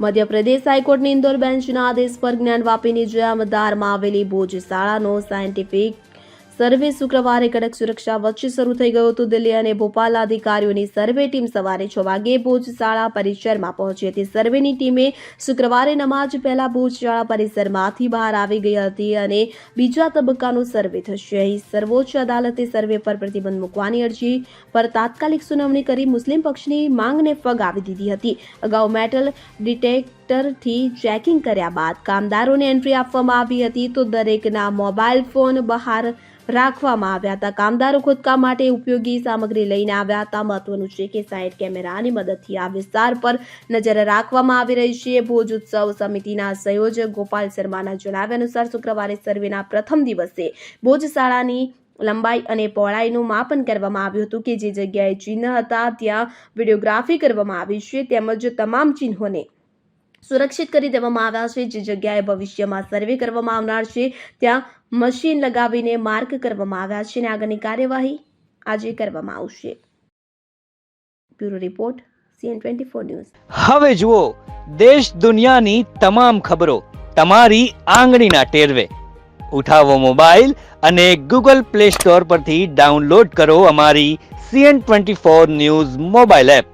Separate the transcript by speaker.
Speaker 1: મધ્યપ્રદેશ હાઈકોર્ટની ઇન્દોર બેન્ચના આદેશ પર જ્ઞાનવાપીની જયામદારમાં આવેલી ભોજ શાળાનો સાયન્ટિફિક સર્વે શુક્રવારે કડક સુરક્ષા વચ્ચે શરૂ થઈ ગયો હતો દિલ્હી અને ભોપાલ અધિકારીઓની સર્વે ટીમ સવારે છ વાગે ભોજશાળા પરિસરમાં પહોંચી હતી. સર્વેની ટીમે શુક્રવારે નમાજ પહેલા ભોજશાળા પરિસરમાંથી બહાર આવી ગઈ હતી અને બીજા તબક્કાનો સર્વે થશે. અહીં સર્વોચ્ચ અદાલતે સર્વે પર પ્રતિબંધ મૂકવાની અરજી પર તાત્કાલિક સુનાવણી કરી મુસ્લિમ પક્ષની માંગને ફગાવી દીધી હતી. અગાઉ મેટલ ડિટેક્ટરથી ચેકિંગ કર્યા બાદ કામદારોને એન્ટ્રી આપવામાં આવી હતી તો દરેકના મોબાઈલ ફોન બહાર રાખવામાં આવ્યા હતા. કામદારો ખોદકામ માટે ઉપયોગી સામગ્રી લઈને આવ્યા હતા. મહત્વનું છે કે સાઇડ કેમેરાની મદદથી આ વિસ્તાર પર નજર રાખવામાં આવી રહી છે. ભોજ ઉત્સવ સમિતિના સંયોજક ગોપાલ શર્માના જણાવ્યા અનુસાર શુક્રવારે સર્વેના પ્રથમ દિવસે ભોજ શાળાની લંબાઈ અને પહોળાઈનું માપન કરવામાં આવ્યું હતું કે જે જગ્યાએ ચિહ્ન હતા ત્યાં વિડીયોગ્રાફી કરવામાં આવી છે. તેમજ તમામ ચિહ્નોને સુરક્ષિત કરી દેવામાં આવ્યા છે. જે જગ્યાએ ભવિષ્યમાં સર્વે કરવામાં આવનાર છે, ત્યાં મશીન લગાવીને માર્ક કરવામાં આવ્યા છે અને આગળની કાર્યવાહી આજે કરવામાં આવશે. Bureau report CN twenty four news.
Speaker 2: હવે જુઓ, દેશ દુનિયાની તમામ ખબરો તમારી આંગળીના ટેરવે. ઉઠાવો મોબાઈલ અને ગૂગલ પ્લે સ્ટોર પરથી ડાઉનલોડ કરો અમારી CN twenty four news mobile app.